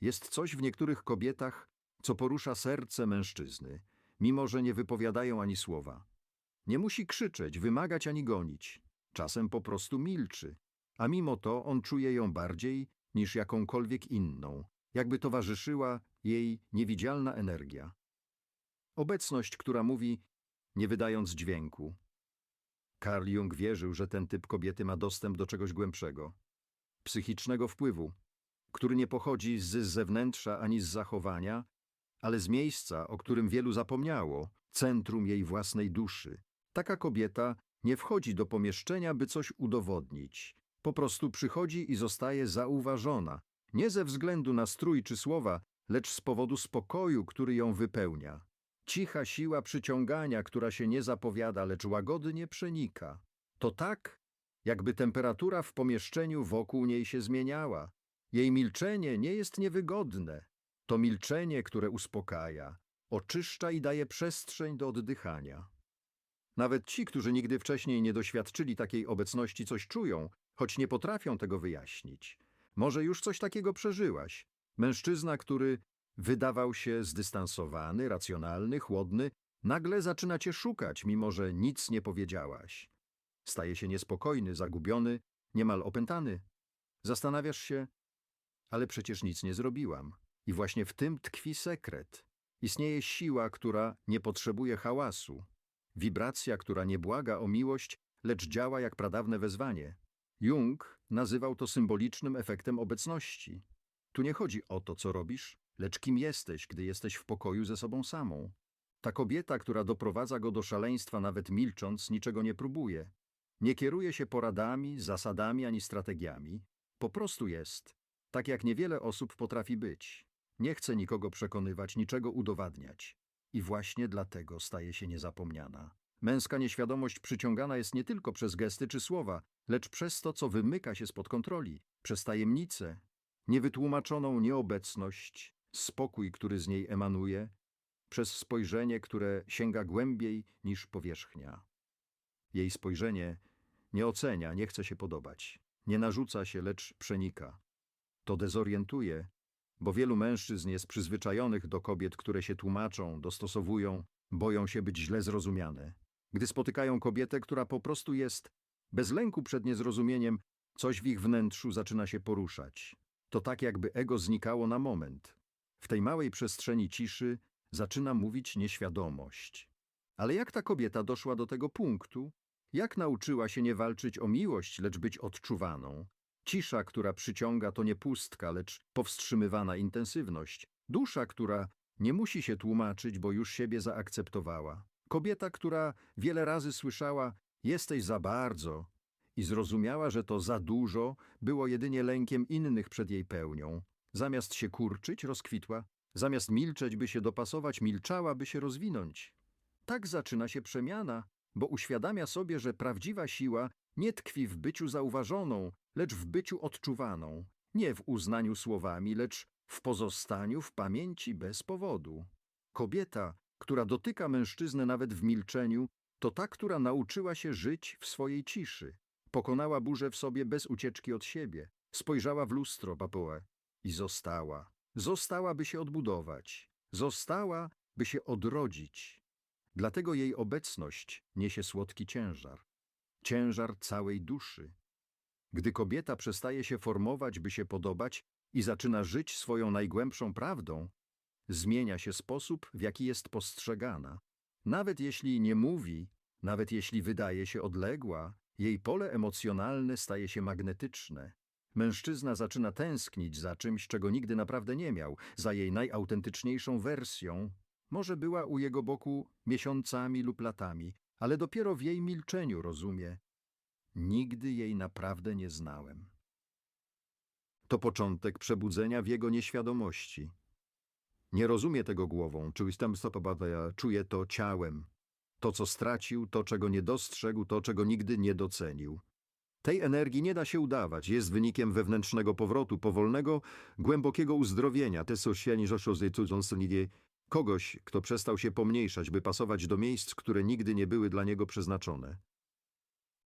Jest coś w niektórych kobietach, co porusza serce mężczyzny, mimo że nie wypowiadają ani słowa. Nie musi krzyczeć, wymagać ani gonić. Czasem po prostu milczy, a mimo to on czuje ją bardziej niż jakąkolwiek inną, jakby towarzyszyła jej niewidzialna energia. Obecność, która mówi, nie wydając dźwięku. Carl Jung wierzył, że ten typ kobiety ma dostęp do czegoś głębszego, psychicznego wpływu, który nie pochodzi z zewnętrza ani z zachowania, ale z miejsca, o którym wielu zapomniało, centrum jej własnej duszy. Taka kobieta nie wchodzi do pomieszczenia, by coś udowodnić. Po prostu przychodzi i zostaje zauważona, nie ze względu na strój czy słowa, lecz z powodu spokoju, który ją wypełnia. Cicha siła przyciągania, która się nie zapowiada, lecz łagodnie przenika. To tak, jakby temperatura w pomieszczeniu wokół niej się zmieniała. Jej milczenie nie jest niewygodne. To milczenie, które uspokaja, oczyszcza i daje przestrzeń do oddychania. Nawet ci, którzy nigdy wcześniej nie doświadczyli takiej obecności, coś czują, choć nie potrafią tego wyjaśnić. Może już coś takiego przeżyłaś. Mężczyzna, który wydawał się zdystansowany, racjonalny, chłodny, nagle zaczyna cię szukać, mimo że nic nie powiedziałaś. Staje się niespokojny, zagubiony, niemal opętany. Zastanawiasz się, ale przecież nic nie zrobiłam. I właśnie w tym tkwi sekret. Istnieje siła, która nie potrzebuje hałasu. Wibracja, która nie błaga o miłość, lecz działa jak pradawne wezwanie. Jung nazywał to symbolicznym efektem obecności. Tu nie chodzi o to, co robisz, lecz kim jesteś, gdy jesteś w pokoju ze sobą samą. Ta kobieta, która doprowadza go do szaleństwa nawet milcząc, niczego nie próbuje. Nie kieruje się poradami, zasadami ani strategiami. Po prostu jest. Tak jak niewiele osób potrafi być. Nie chce nikogo przekonywać, niczego udowadniać. I właśnie dlatego staje się niezapomniana. Męska nieświadomość przyciągana jest nie tylko przez gesty czy słowa, lecz przez to, co wymyka się spod kontroli, przez tajemnicę, niewytłumaczoną nieobecność, spokój, który z niej emanuje, przez spojrzenie, które sięga głębiej niż powierzchnia. Jej spojrzenie nie ocenia, nie chce się podobać, nie narzuca się, lecz przenika. To dezorientuje, bo wielu mężczyzn jest przyzwyczajonych do kobiet, które się tłumaczą, dostosowują, boją się być źle zrozumiane. Gdy spotykają kobietę, która po prostu jest bez lęku przed niezrozumieniem, coś w ich wnętrzu zaczyna się poruszać. To tak, jakby ego znikało na moment. W tej małej przestrzeni ciszy zaczyna mówić nieświadomość. Ale jak ta kobieta doszła do tego punktu? Jak nauczyła się nie walczyć o miłość, lecz być odczuwaną? Cisza, która przyciąga, to nie pustka, lecz powstrzymywana intensywność. Dusza, która nie musi się tłumaczyć, bo już siebie zaakceptowała. Kobieta, która wiele razy słyszała jesteś za bardzo i zrozumiała, że to za dużo było jedynie lękiem innych przed jej pełnią. Zamiast się kurczyć, rozkwitła. Zamiast milczeć, by się dopasować, milczała, by się rozwinąć. Tak zaczyna się przemiana, bo uświadamia sobie, że prawdziwa siła nie tkwi w byciu zauważoną, lecz w byciu odczuwaną, nie w uznaniu słowami, lecz w pozostaniu w pamięci bez powodu. Kobieta, która dotyka mężczyznę nawet w milczeniu, to ta, która nauczyła się żyć w swojej ciszy. Pokonała burzę w sobie bez ucieczki od siebie. Spojrzała w lustro Papoe i została. Została, by się odbudować. Została, by się odrodzić. Dlatego jej obecność niesie słodki ciężar. Ciężar całej duszy. Gdy kobieta przestaje się formować, by się podobać i zaczyna żyć swoją najgłębszą prawdą, zmienia się sposób, w jaki jest postrzegana. Nawet jeśli nie mówi, nawet jeśli wydaje się odległa, jej pole emocjonalne staje się magnetyczne. Mężczyzna zaczyna tęsknić za czymś, czego nigdy naprawdę nie miał, za jej najautentyczniejszą wersją. Może była u jego boku miesiącami lub latami, ale dopiero w jej milczeniu rozumie. Nigdy jej naprawdę nie znałem. To początek przebudzenia w jego nieświadomości. Nie rozumie tego głową, czuje to ciałem. To, co stracił, to, czego nie dostrzegł, to, czego nigdy nie docenił. Tej energii nie da się udawać, jest wynikiem wewnętrznego powrotu, powolnego, głębokiego uzdrowienia, kogoś, kto przestał się pomniejszać, by pasować do miejsc, które nigdy nie były dla niego przeznaczone.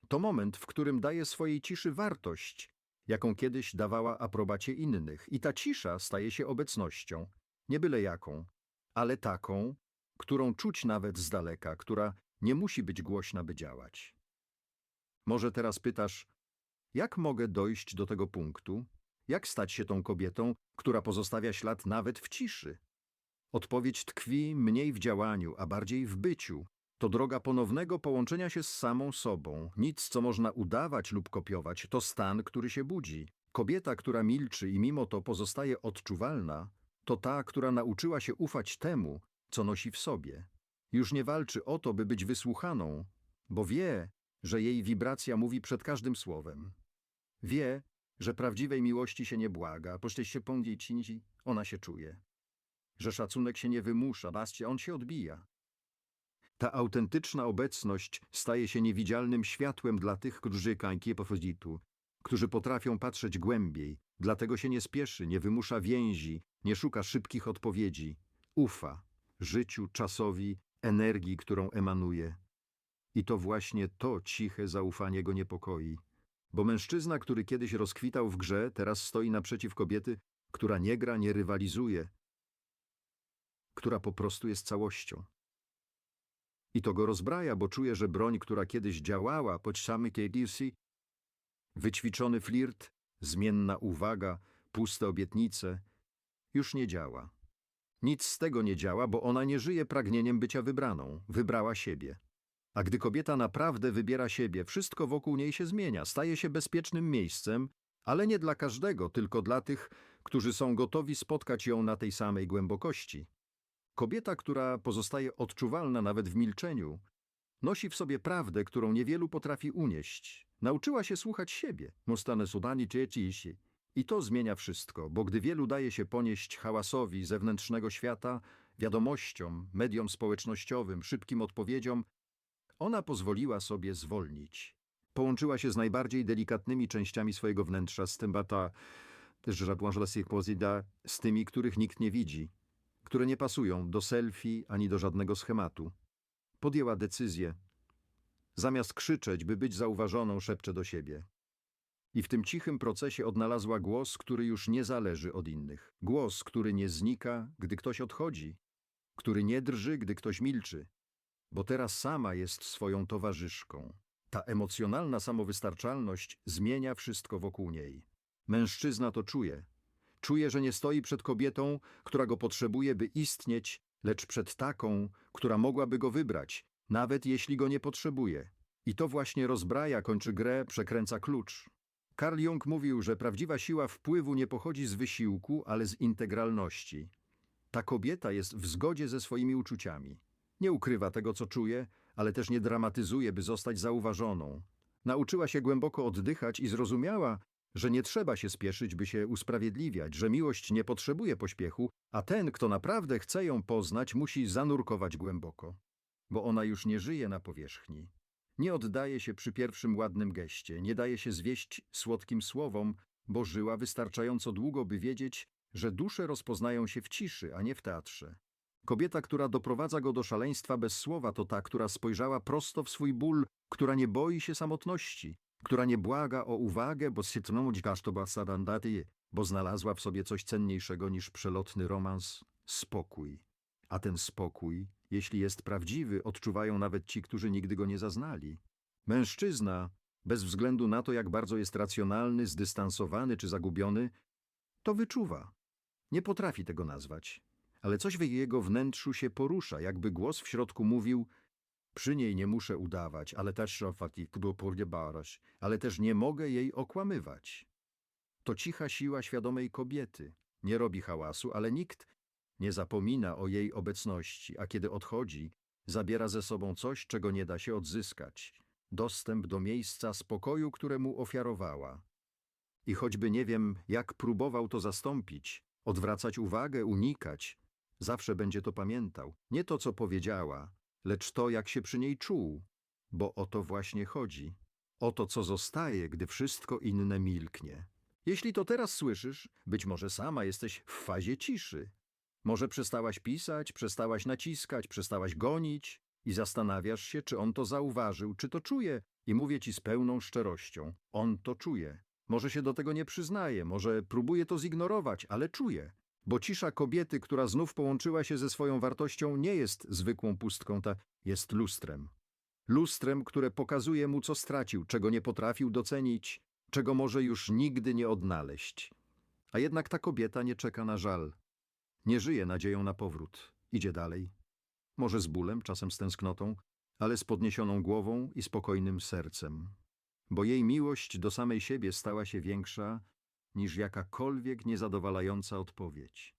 To moment, w którym daje swojej ciszy wartość jaką kiedyś dawała aprobacie innych. I ta cisza staje się obecnością, nie byle jaką, ale taką, którą czuć nawet z daleka, która nie musi być głośna, by działać. Może teraz pytasz, jak mogę dojść do tego punktu? Jak stać się tą kobietą, która pozostawia ślad nawet w ciszy? Odpowiedź tkwi mniej w działaniu, a bardziej w byciu. To droga ponownego połączenia się z samą sobą. Nic, co można udawać lub kopiować, to stan, który się budzi. Kobieta, która milczy i mimo to pozostaje odczuwalna, to ta, która nauczyła się ufać temu, co nosi w sobie. Już nie walczy o to, by być wysłuchaną, bo wie, że jej wibracja mówi przed każdym słowem. Wie, że prawdziwej miłości się nie błaga, poście się pądzieci, ona się czuje. Że szacunek się nie wymusza, baście, on się odbija. Ta autentyczna obecność staje się niewidzialnym światłem dla tych, którzy kańkie którzy potrafią patrzeć głębiej, dlatego się nie spieszy, nie wymusza więzi, nie szuka szybkich odpowiedzi. Ufa życiu, czasowi, energii, którą emanuje. I to właśnie to ciche zaufanie go niepokoi. Bo mężczyzna, który kiedyś rozkwitał w grze, teraz stoi naprzeciw kobiety, która nie gra, nie rywalizuje, która po prostu jest całością. I to go rozbraja, bo czuje, że broń, która kiedyś działała, pod samy KDC, wyćwiczony flirt, zmienna uwaga, puste obietnice, już nie działa. Nic z tego nie działa, bo ona nie żyje pragnieniem bycia wybraną, wybrała siebie. A gdy kobieta naprawdę wybiera siebie, wszystko wokół niej się zmienia, staje się bezpiecznym miejscem, ale nie dla każdego, tylko dla tych, którzy są gotowi spotkać ją na tej samej głębokości. Kobieta, która pozostaje odczuwalna nawet w milczeniu, nosi w sobie prawdę, którą niewielu potrafi unieść. Nauczyła się słuchać siebie. Mostane sudani dzieci i to zmienia wszystko, bo gdy wielu daje się ponieść hałasowi zewnętrznego świata, wiadomościom, mediom społecznościowym, szybkim odpowiedziom, ona pozwoliła sobie zwolnić. Połączyła się z najbardziej delikatnymi częściami swojego wnętrza, z tym bata, z tymi, których nikt nie widzi, które nie pasują do selfie ani do żadnego schematu. Podjęła decyzję. Zamiast krzyczeć, by być zauważoną, szepcze do siebie. I w tym cichym procesie odnalazła głos, który już nie zależy od innych. Głos, który nie znika, gdy ktoś odchodzi, który nie drży, gdy ktoś milczy, bo teraz sama jest swoją towarzyszką. Ta emocjonalna samowystarczalność zmienia wszystko wokół niej. Mężczyzna to czuje. Czuje, że nie stoi przed kobietą, która go potrzebuje, by istnieć, lecz przed taką, która mogłaby go wybrać, nawet jeśli go nie potrzebuje. I to właśnie rozbraja, kończy grę, przekręca klucz. Carl Jung mówił, że prawdziwa siła wpływu nie pochodzi z wysiłku, ale z integralności. Ta kobieta jest w zgodzie ze swoimi uczuciami. Nie ukrywa tego, co czuje, ale też nie dramatyzuje, by zostać zauważoną. Nauczyła się głęboko oddychać i zrozumiała, że nie trzeba się spieszyć, by się usprawiedliwiać, że miłość nie potrzebuje pośpiechu, a ten, kto naprawdę chce ją poznać, musi zanurkować głęboko, bo ona już nie żyje na powierzchni. Nie oddaje się przy pierwszym ładnym geście, nie daje się zwieść słodkim słowom, bo żyła wystarczająco długo, by wiedzieć, że dusze rozpoznają się w ciszy, a nie w teatrze. Kobieta, która doprowadza go do szaleństwa bez słowa, to ta, która spojrzała prosto w swój ból, która nie boi się samotności, która nie błaga o uwagę, bo bo znalazła w sobie coś cenniejszego niż przelotny romans spokój. A ten spokój jeśli jest prawdziwy, odczuwają nawet ci, którzy nigdy go nie zaznali. Mężczyzna, bez względu na to, jak bardzo jest racjonalny, zdystansowany czy zagubiony, to wyczuwa. Nie potrafi tego nazwać, ale coś w jego wnętrzu się porusza, jakby głos w środku mówił przy niej nie muszę udawać, ale też ale też nie mogę jej okłamywać. To cicha siła świadomej kobiety. Nie robi hałasu, ale nikt nie zapomina o jej obecności, a kiedy odchodzi, zabiera ze sobą coś, czego nie da się odzyskać dostęp do miejsca spokoju, któremu ofiarowała. I choćby nie wiem, jak próbował to zastąpić, odwracać uwagę, unikać, zawsze będzie to pamiętał. Nie to, co powiedziała, lecz to, jak się przy niej czuł, bo o to właśnie chodzi. O to, co zostaje, gdy wszystko inne milknie. Jeśli to teraz słyszysz, być może sama jesteś w fazie ciszy, może przestałaś pisać, przestałaś naciskać, przestałaś gonić i zastanawiasz się, czy on to zauważył, czy to czuje. I mówię ci z pełną szczerością, on to czuje. Może się do tego nie przyznaje, może próbuje to zignorować, ale czuje. Bo cisza kobiety, która znów połączyła się ze swoją wartością, nie jest zwykłą pustką, ta jest lustrem. Lustrem, które pokazuje mu, co stracił, czego nie potrafił docenić, czego może już nigdy nie odnaleźć. A jednak ta kobieta nie czeka na żal. Nie żyje nadzieją na powrót. Idzie dalej. Może z bólem, czasem z tęsknotą, ale z podniesioną głową i spokojnym sercem. Bo jej miłość do samej siebie stała się większa niż jakakolwiek niezadowalająca odpowiedź.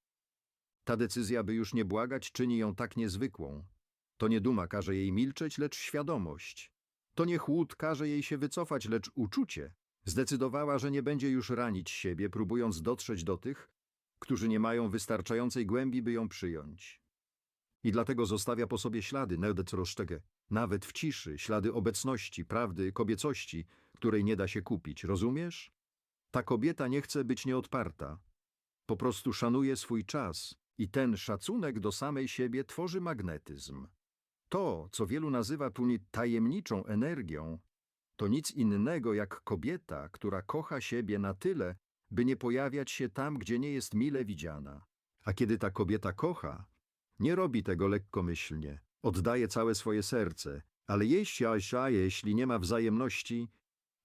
Ta decyzja, by już nie błagać, czyni ją tak niezwykłą. To nie duma każe jej milczeć, lecz świadomość. To nie chłód każe jej się wycofać, lecz uczucie. Zdecydowała, że nie będzie już ranić siebie, próbując dotrzeć do tych, którzy nie mają wystarczającej głębi, by ją przyjąć. I dlatego zostawia po sobie ślady, Neudecroszczege, nawet w ciszy, ślady obecności, prawdy, kobiecości, której nie da się kupić, rozumiesz? Ta kobieta nie chce być nieodparta. Po prostu szanuje swój czas i ten szacunek do samej siebie tworzy magnetyzm. To, co wielu nazywa później tajemniczą energią, to nic innego jak kobieta, która kocha siebie na tyle, by nie pojawiać się tam, gdzie nie jest mile widziana. A kiedy ta kobieta kocha, nie robi tego lekkomyślnie, oddaje całe swoje serce, ale jeśli, a jeśli nie ma wzajemności,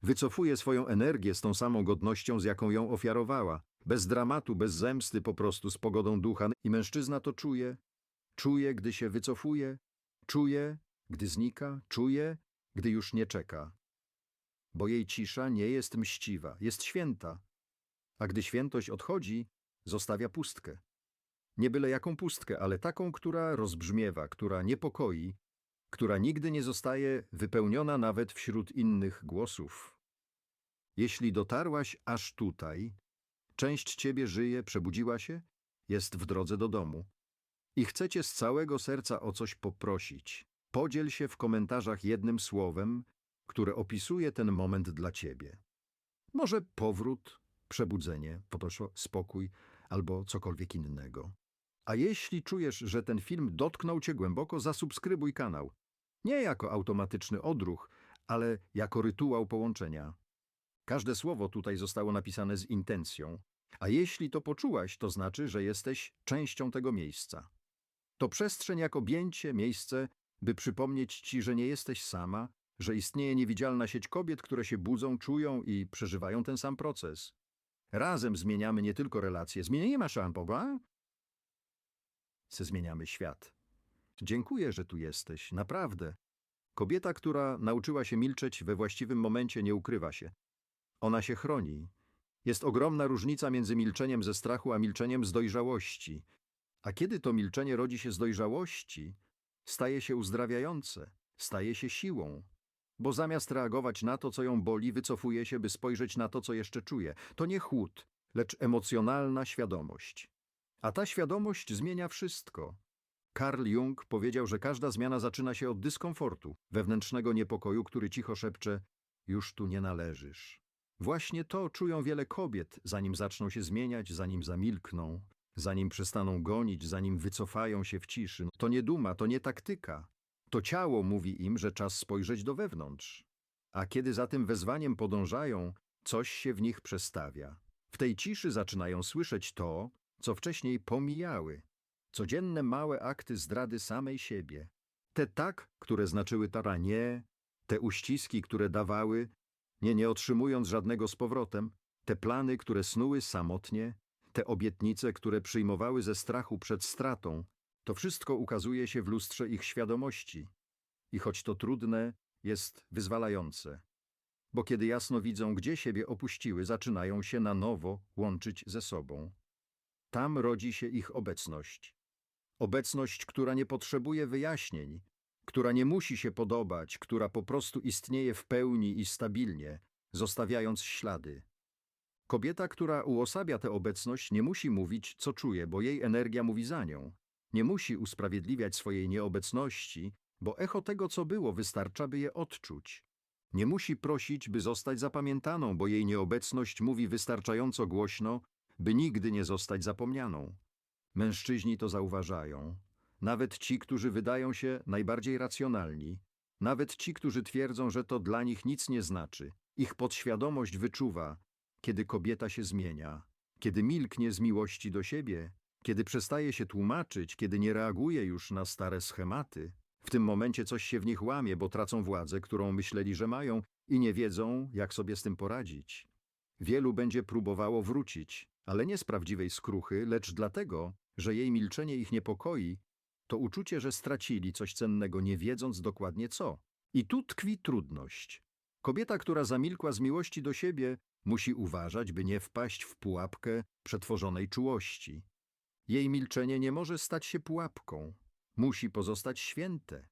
wycofuje swoją energię z tą samą godnością, z jaką ją ofiarowała, bez dramatu, bez zemsty, po prostu z pogodą ducha. I mężczyzna to czuje, czuje, gdy się wycofuje, czuje, gdy znika, czuje, gdy już nie czeka. Bo jej cisza nie jest mściwa, jest święta, a gdy świętość odchodzi, zostawia pustkę. Nie byle jaką pustkę, ale taką, która rozbrzmiewa, która niepokoi, która nigdy nie zostaje wypełniona nawet wśród innych głosów. Jeśli dotarłaś aż tutaj, część ciebie żyje, przebudziła się, jest w drodze do domu i chcecie z całego serca o coś poprosić. Podziel się w komentarzach jednym słowem, które opisuje ten moment dla ciebie. Może powrót, przebudzenie, spokój albo cokolwiek innego. A jeśli czujesz, że ten film dotknął cię głęboko, zasubskrybuj kanał. Nie jako automatyczny odruch, ale jako rytuał połączenia. Każde słowo tutaj zostało napisane z intencją. A jeśli to poczułaś, to znaczy, że jesteś częścią tego miejsca. To przestrzeń jak objęcie, miejsce, by przypomnieć ci, że nie jesteś sama, że istnieje niewidzialna sieć kobiet, które się budzą, czują i przeżywają ten sam proces. Razem zmieniamy nie tylko relacje. Zmieniamy szan Boga? Zmieniamy świat. Dziękuję, że tu jesteś. Naprawdę. Kobieta, która nauczyła się milczeć we właściwym momencie, nie ukrywa się. Ona się chroni. Jest ogromna różnica między milczeniem ze strachu, a milczeniem z dojrzałości. A kiedy to milczenie rodzi się z dojrzałości, staje się uzdrawiające, staje się siłą. Bo zamiast reagować na to, co ją boli, wycofuje się, by spojrzeć na to, co jeszcze czuje. To nie chłód, lecz emocjonalna świadomość. A ta świadomość zmienia wszystko. Carl Jung powiedział, że każda zmiana zaczyna się od dyskomfortu, wewnętrznego niepokoju, który cicho szepcze: Już tu nie należysz. Właśnie to czują wiele kobiet, zanim zaczną się zmieniać, zanim zamilkną, zanim przestaną gonić, zanim wycofają się w ciszy. To nie duma, to nie taktyka. To ciało mówi im, że czas spojrzeć do wewnątrz. A kiedy za tym wezwaniem podążają, coś się w nich przestawia. W tej ciszy zaczynają słyszeć to, co wcześniej pomijały. Codzienne małe akty zdrady samej siebie. Te tak, które znaczyły tara nie, te uściski, które dawały, nie, nie otrzymując żadnego z powrotem, te plany, które snuły samotnie, te obietnice, które przyjmowały ze strachu przed stratą, to wszystko ukazuje się w lustrze ich świadomości. I choć to trudne, jest wyzwalające. Bo kiedy jasno widzą, gdzie siebie opuściły, zaczynają się na nowo łączyć ze sobą. Tam rodzi się ich obecność. Obecność, która nie potrzebuje wyjaśnień, która nie musi się podobać, która po prostu istnieje w pełni i stabilnie, zostawiając ślady. Kobieta, która uosabia tę obecność, nie musi mówić, co czuje, bo jej energia mówi za nią. Nie musi usprawiedliwiać swojej nieobecności, bo echo tego, co było, wystarcza, by je odczuć. Nie musi prosić, by zostać zapamiętaną, bo jej nieobecność mówi wystarczająco głośno, by nigdy nie zostać zapomnianą. Mężczyźni to zauważają. Nawet ci, którzy wydają się najbardziej racjonalni, nawet ci, którzy twierdzą, że to dla nich nic nie znaczy. Ich podświadomość wyczuwa, kiedy kobieta się zmienia, kiedy milknie z miłości do siebie, kiedy przestaje się tłumaczyć, kiedy nie reaguje już na stare schematy. W tym momencie coś się w nich łamie, bo tracą władzę, którą myśleli, że mają i nie wiedzą, jak sobie z tym poradzić. Wielu będzie próbowało wrócić, ale nie z prawdziwej skruchy, lecz dlatego, że jej milczenie ich niepokoi, to uczucie, że stracili coś cennego, nie wiedząc dokładnie co. I tu tkwi trudność. Kobieta, która zamilkła z miłości do siebie, musi uważać, by nie wpaść w pułapkę przetworzonej czułości. Jej milczenie nie może stać się pułapką. Musi pozostać święte.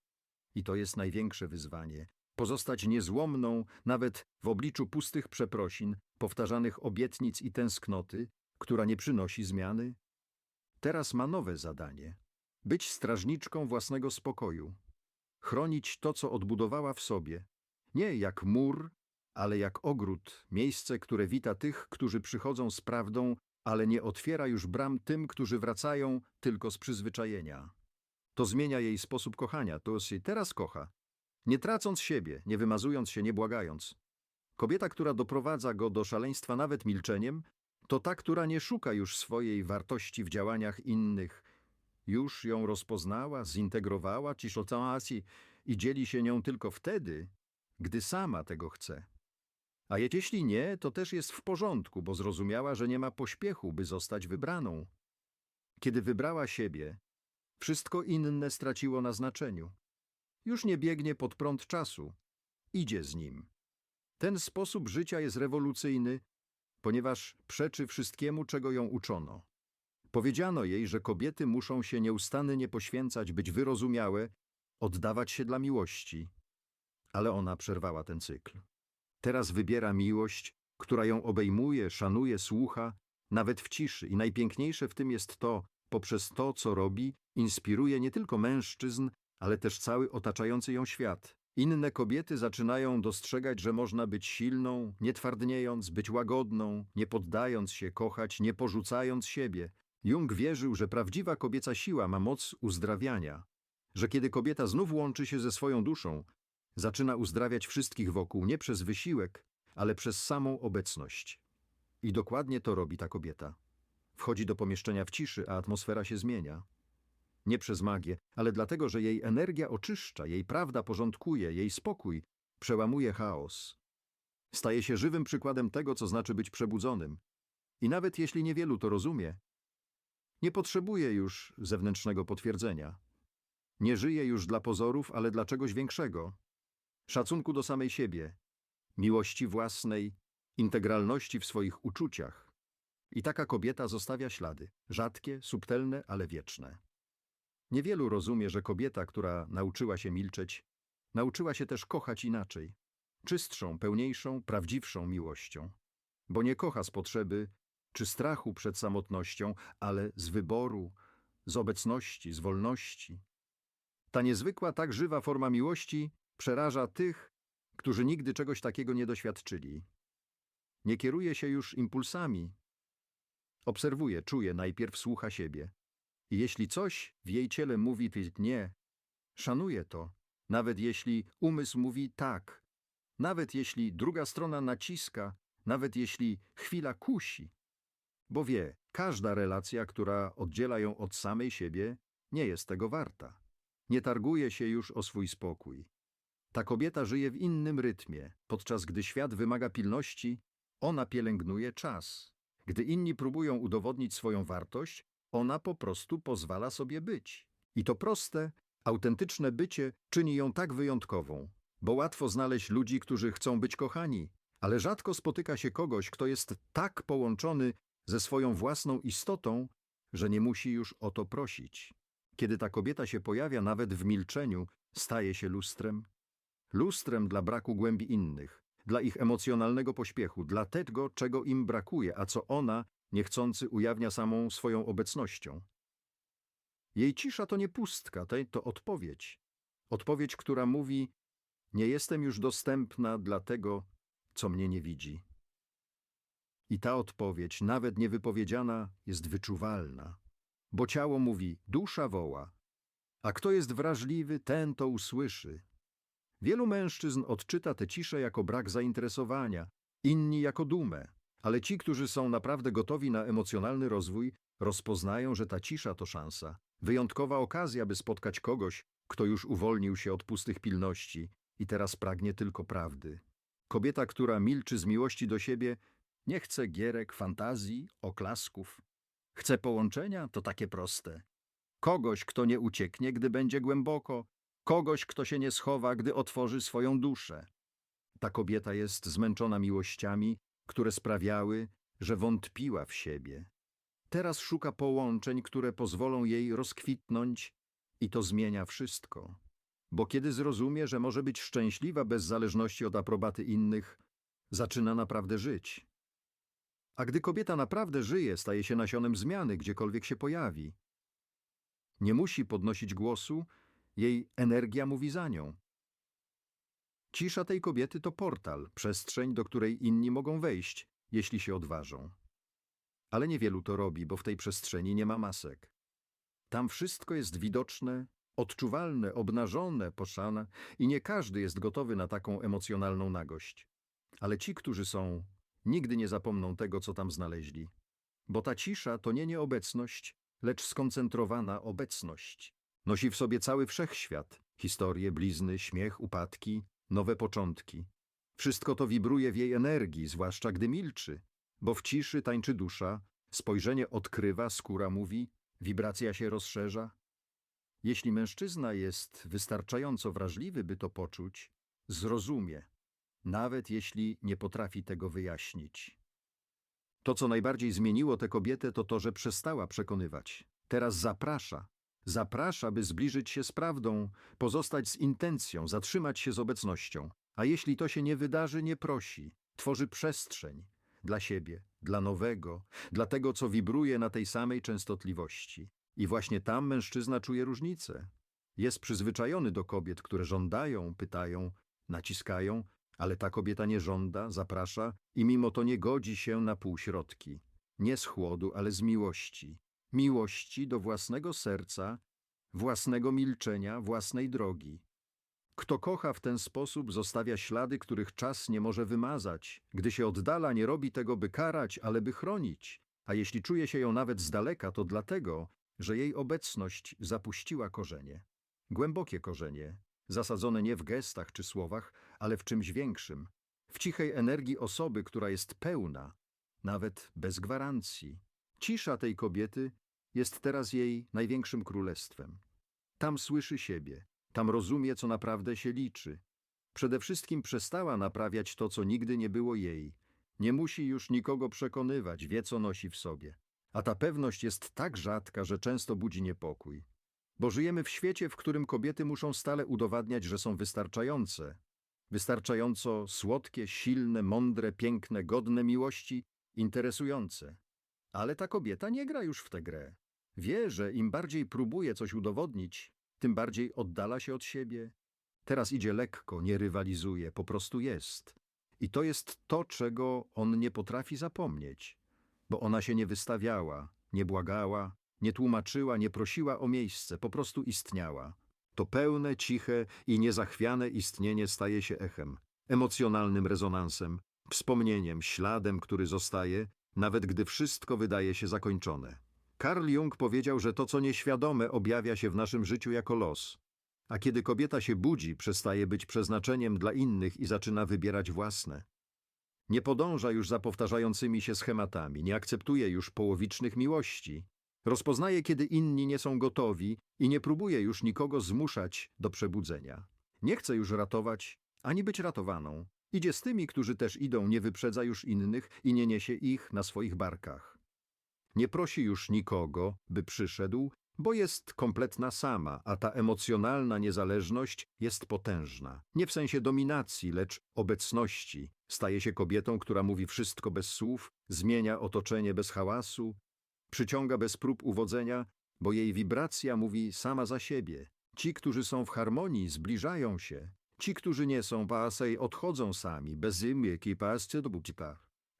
I to jest największe wyzwanie. Pozostać niezłomną, nawet w obliczu pustych przeprosin, powtarzanych obietnic i tęsknoty, która nie przynosi zmiany. Teraz ma nowe zadanie. Być strażniczką własnego spokoju. Chronić to, co odbudowała w sobie. Nie jak mur, ale jak ogród, miejsce, które wita tych, którzy przychodzą z prawdą, ale nie otwiera już bram tym, którzy wracają tylko z przyzwyczajenia. To zmienia jej sposób kochania, to się teraz kocha, nie tracąc siebie, nie wymazując się, nie błagając. Kobieta, która doprowadza go do szaleństwa nawet milczeniem, to ta, która nie szuka już swojej wartości w działaniach innych. Już ją rozpoznała, zintegrowała, ciszocałasi i dzieli się nią tylko wtedy, gdy sama tego chce. A jeśli nie, to też jest w porządku, bo zrozumiała, że nie ma pośpiechu, by zostać wybraną. Kiedy wybrała siebie, wszystko inne straciło na znaczeniu. Już nie biegnie pod prąd czasu, idzie z nim. Ten sposób życia jest rewolucyjny, ponieważ przeczy wszystkiemu, czego ją uczono. Powiedziano jej, że kobiety muszą się nieustannie poświęcać, być wyrozumiałe, oddawać się dla miłości. Ale ona przerwała ten cykl. Teraz wybiera miłość, która ją obejmuje, szanuje, słucha, nawet w ciszy. I najpiękniejsze w tym jest to, poprzez to, co robi, inspiruje nie tylko mężczyzn, ale też cały otaczający ją świat. Inne kobiety zaczynają dostrzegać, że można być silną, nie twardniejąc, być łagodną, nie poddając się, kochać, nie porzucając siebie. Jung wierzył, że prawdziwa kobieca siła ma moc uzdrawiania, że kiedy kobieta znów łączy się ze swoją duszą, zaczyna uzdrawiać wszystkich wokół nie przez wysiłek, ale przez samą obecność. I dokładnie to robi ta kobieta. Wchodzi do pomieszczenia w ciszy, a atmosfera się zmienia. Nie przez magię, ale dlatego, że jej energia oczyszcza, jej prawda porządkuje, jej spokój przełamuje chaos. Staje się żywym przykładem tego, co znaczy być przebudzonym. I nawet jeśli niewielu to rozumie, nie potrzebuje już zewnętrznego potwierdzenia. Nie żyje już dla pozorów, ale dla czegoś większego. Szacunku do samej siebie, miłości własnej, integralności w swoich uczuciach. I taka kobieta zostawia ślady, rzadkie, subtelne, ale wieczne. Niewielu rozumie, że kobieta, która nauczyła się milczeć, nauczyła się też kochać inaczej, czystszą, pełniejszą, prawdziwszą miłością. Bo nie kocha z potrzeby czy strachu przed samotnością, ale z wyboru, z obecności, z wolności. Ta niezwykła, tak żywa forma miłości przeraża tych, którzy nigdy czegoś takiego nie doświadczyli. Nie kieruje się już impulsami. Obserwuje, czuje, najpierw słucha siebie. Jeśli coś w jej ciele mówi nie, szanuje to, nawet jeśli umysł mówi tak, nawet jeśli druga strona naciska, nawet jeśli chwila kusi. Bo wie, każda relacja, która oddziela ją od samej siebie, nie jest tego warta. Nie targuje się już o swój spokój. Ta kobieta żyje w innym rytmie, podczas gdy świat wymaga pilności, ona pielęgnuje czas. Gdy inni próbują udowodnić swoją wartość, ona po prostu pozwala sobie być. I to proste, autentyczne bycie czyni ją tak wyjątkową, bo łatwo znaleźć ludzi, którzy chcą być kochani, ale rzadko spotyka się kogoś, kto jest tak połączony ze swoją własną istotą, że nie musi już o to prosić. Kiedy ta kobieta się pojawia nawet w milczeniu, staje się lustrem. Lustrem dla braku głębi innych, dla ich emocjonalnego pośpiechu, dla tego, czego im brakuje, a co ona niechcący ujawnia samą swoją obecnością. Jej cisza to nie pustka, to odpowiedź. Odpowiedź, która mówi: Nie jestem już dostępna dla tego, co mnie nie widzi. I ta odpowiedź, nawet niewypowiedziana, jest wyczuwalna, bo ciało mówi: Dusza woła, a kto jest wrażliwy, ten to usłyszy. Wielu mężczyzn odczyta tę ciszę jako brak zainteresowania, inni jako dumę. Ale ci, którzy są naprawdę gotowi na emocjonalny rozwój, rozpoznają, że ta cisza to szansa. Wyjątkowa okazja, by spotkać kogoś, kto już uwolnił się od pustych pilności i teraz pragnie tylko prawdy. Kobieta, która milczy z miłości do siebie, nie chce gierek, fantazji, oklasków. Chce połączenia, to takie proste. Kogoś, kto nie ucieknie, gdy będzie głęboko, kogoś, kto się nie schowa, gdy otworzy swoją duszę. Ta kobieta jest zmęczona miłościami, które sprawiały, że wątpiła w siebie. Teraz szuka połączeń, które pozwolą jej rozkwitnąć i to zmienia wszystko. Bo kiedy zrozumie, że może być szczęśliwa bez zależności od aprobaty innych, zaczyna naprawdę żyć. A gdy kobieta naprawdę żyje, staje się nasionem zmiany, gdziekolwiek się pojawi. Nie musi podnosić głosu, jej energia mówi za nią. Cisza tej kobiety to portal, przestrzeń, do której inni mogą wejść, jeśli się odważą. Ale niewielu to robi, bo w tej przestrzeni nie ma masek. Tam wszystko jest widoczne, odczuwalne, obnażone, poszane i nie każdy jest gotowy na taką emocjonalną nagość. Ale ci, którzy są, nigdy nie zapomną tego, co tam znaleźli. Bo ta cisza to nie nieobecność, lecz skoncentrowana obecność. Nosi w sobie cały wszechświat, historie, blizny, śmiech, upadki, nowe początki. Wszystko to wibruje w jej energii, zwłaszcza gdy milczy, bo w ciszy tańczy dusza, spojrzenie odkrywa, skóra mówi, wibracja się rozszerza. Jeśli mężczyzna jest wystarczająco wrażliwy, by to poczuć, zrozumie, nawet jeśli nie potrafi tego wyjaśnić. To, co najbardziej zmieniło tę kobietę, to to, że przestała przekonywać. Teraz zaprasza. Zaprasza, by zbliżyć się z prawdą, pozostać z intencją, zatrzymać się z obecnością. A jeśli to się nie wydarzy, nie prosi. Tworzy przestrzeń dla siebie, dla nowego, dla tego, co wibruje na tej samej częstotliwości. I właśnie tam mężczyzna czuje różnicę. Jest przyzwyczajony do kobiet, które żądają, pytają, naciskają, ale ta kobieta nie żąda, zaprasza i mimo to nie godzi się na półśrodki. Nie z chłodu, ale z miłości. Miłości do własnego serca, własnego milczenia, własnej drogi. Kto kocha w ten sposób, zostawia ślady, których czas nie może wymazać. Gdy się oddala, nie robi tego, by karać, ale by chronić. A jeśli czuje się ją nawet z daleka, to dlatego, że jej obecność zapuściła korzenie. Głębokie korzenie, zasadzone nie w gestach czy słowach, ale w czymś większym. W cichej energii osoby, która jest pełna, nawet bez gwarancji. Cisza tej kobiety jest teraz jej największym królestwem. Tam słyszy siebie, tam rozumie, co naprawdę się liczy. Przede wszystkim przestała naprawiać to, co nigdy nie było jej. Nie musi już nikogo przekonywać, wie, co nosi w sobie. A ta pewność jest tak rzadka, że często budzi niepokój. Bo żyjemy w świecie, w którym kobiety muszą stale udowadniać, że są wystarczające. Wystarczająco słodkie, silne, mądre, piękne, godne miłości, interesujące. Ale ta kobieta nie gra już w tę grę. Wie, że im bardziej próbuje coś udowodnić, tym bardziej oddala się od siebie. Teraz idzie lekko, nie rywalizuje, po prostu jest. I to jest to, czego on nie potrafi zapomnieć, bo ona się nie wystawiała, nie błagała, nie tłumaczyła, nie prosiła o miejsce, po prostu istniała. To pełne, ciche i niezachwiane istnienie staje się echem, emocjonalnym rezonansem, wspomnieniem, śladem, który zostaje, nawet gdy wszystko wydaje się zakończone. Karl Jung powiedział, że to, co nieświadome, objawia się w naszym życiu jako los. A kiedy kobieta się budzi, przestaje być przeznaczeniem dla innych i zaczyna wybierać własne. Nie podąża już za powtarzającymi się schematami, nie akceptuje już połowicznych miłości. Rozpoznaje, kiedy inni nie są gotowi i nie próbuje już nikogo zmuszać do przebudzenia. Nie chce już ratować, ani być ratowaną. Idzie z tymi, którzy też idą, nie wyprzedza już innych i nie niesie ich na swoich barkach. Nie prosi już nikogo, by przyszedł, bo jest kompletna sama, a ta emocjonalna niezależność jest potężna. Nie w sensie dominacji, lecz obecności. Staje się kobietą, która mówi wszystko bez słów, zmienia otoczenie bez hałasu, przyciąga bez prób uwodzenia, bo jej wibracja mówi sama za siebie. Ci, którzy są w harmonii, zbliżają się. Ci, którzy nie są pasej, odchodzą sami, bez imieki, pasce do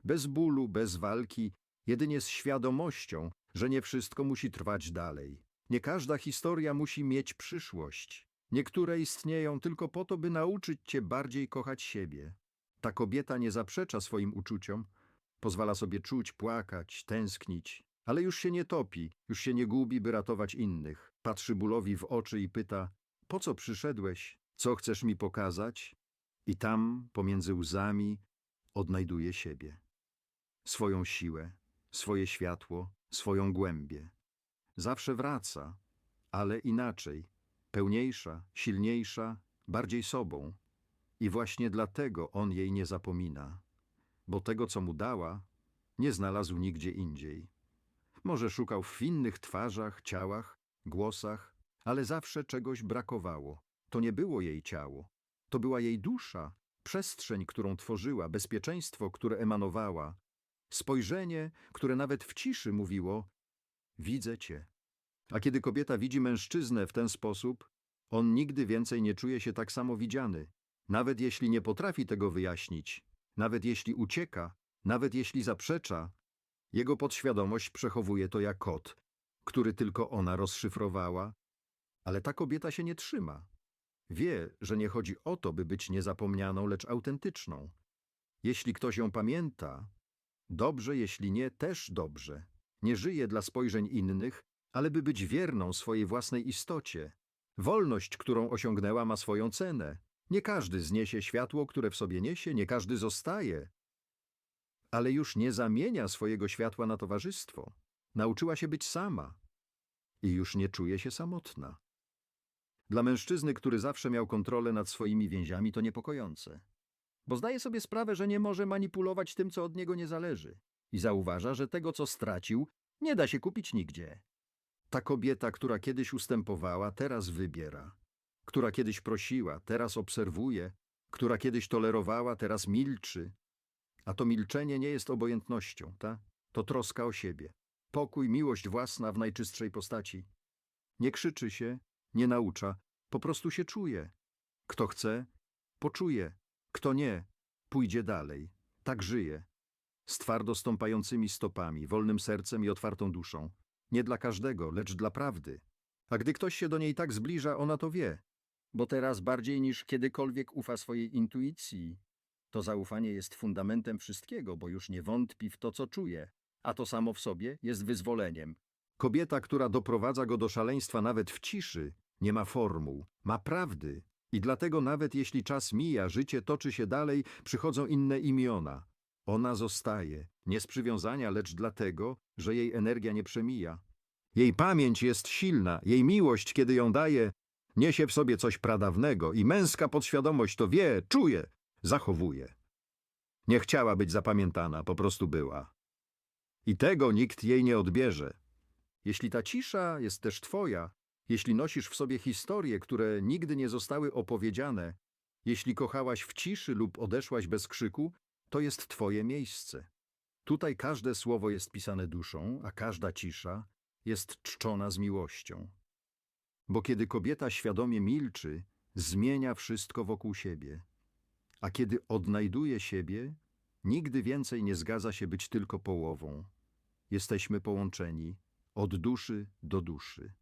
Bez bólu, bez walki, jedynie z świadomością, że nie wszystko musi trwać dalej. Nie każda historia musi mieć przyszłość. Niektóre istnieją tylko po to, by nauczyć cię bardziej kochać siebie. Ta kobieta nie zaprzecza swoim uczuciom, Pozwala sobie czuć, płakać, tęsknić, ale już się nie topi, już się nie gubi, by ratować innych. Patrzy bólowi w oczy i pyta: Po co przyszedłeś? Co chcesz mi pokazać? I tam, pomiędzy łzami, odnajduje siebie. Swoją siłę, swoje światło, swoją głębię. Zawsze wraca, ale inaczej, pełniejsza, silniejsza, bardziej sobą. I właśnie dlatego on jej nie zapomina, bo tego, co mu dała, nie znalazł nigdzie indziej. Może szukał w innych twarzach, ciałach, głosach, ale zawsze czegoś brakowało. To nie było jej ciało, to była jej dusza, przestrzeń, którą tworzyła, bezpieczeństwo, które emanowała, spojrzenie, które nawet w ciszy mówiło: Widzę cię. A kiedy kobieta widzi mężczyznę w ten sposób, on nigdy więcej nie czuje się tak samo widziany, nawet jeśli nie potrafi tego wyjaśnić, nawet jeśli ucieka, nawet jeśli zaprzecza. Jego podświadomość przechowuje to jak kod, który tylko ona rozszyfrowała, ale ta kobieta się nie trzyma. Wie, że nie chodzi o to, by być niezapomnianą, lecz autentyczną. Jeśli ktoś ją pamięta, dobrze, jeśli nie, też dobrze. Nie żyje dla spojrzeń innych, ale by być wierną swojej własnej istocie. Wolność, którą osiągnęła, ma swoją cenę. Nie każdy zniesie światło, które w sobie niesie, nie każdy zostaje. Ale już nie zamienia swojego światła na towarzystwo. Nauczyła się być sama i już nie czuje się samotna. Dla mężczyzny, który zawsze miał kontrolę nad swoimi więziami, to niepokojące. Bo zdaje sobie sprawę, że nie może manipulować tym, co od niego nie zależy. I zauważa, że tego, co stracił, nie da się kupić nigdzie. Ta kobieta, która kiedyś ustępowała, teraz wybiera. Która kiedyś prosiła, teraz obserwuje. Która kiedyś tolerowała, teraz milczy. A to milczenie nie jest obojętnością, ta? To troska o siebie. Pokój, miłość własna w najczystszej postaci. Nie krzyczy się, nie naucza, po prostu się czuje. Kto chce, poczuje. Kto nie, pójdzie dalej. Tak żyje. Z twardo stąpającymi stopami, wolnym sercem i otwartą duszą. Nie dla każdego, lecz dla prawdy. A gdy ktoś się do niej tak zbliża, ona to wie. Bo teraz bardziej niż kiedykolwiek ufa swojej intuicji. To zaufanie jest fundamentem wszystkiego, bo już nie wątpi w to, co czuje. A to samo w sobie jest wyzwoleniem. Kobieta, która doprowadza go do szaleństwa nawet w ciszy, nie ma formuł, ma prawdy. I dlatego nawet jeśli czas mija, życie toczy się dalej, przychodzą inne imiona. Ona zostaje, nie z przywiązania, lecz dlatego, że jej energia nie przemija. Jej pamięć jest silna, jej miłość, kiedy ją daje, niesie w sobie coś pradawnego i męska podświadomość to wie, czuje, zachowuje. Nie chciała być zapamiętana, po prostu była. I tego nikt jej nie odbierze. Jeśli ta cisza jest też twoja, jeśli nosisz w sobie historie, które nigdy nie zostały opowiedziane, jeśli kochałaś w ciszy lub odeszłaś bez krzyku, to jest twoje miejsce. Tutaj każde słowo jest pisane duszą, a każda cisza jest czczona z miłością. Bo kiedy kobieta świadomie milczy, zmienia wszystko wokół siebie. A kiedy odnajduje siebie, nigdy więcej nie zgadza się być tylko połową. Jesteśmy połączeni od duszy do duszy.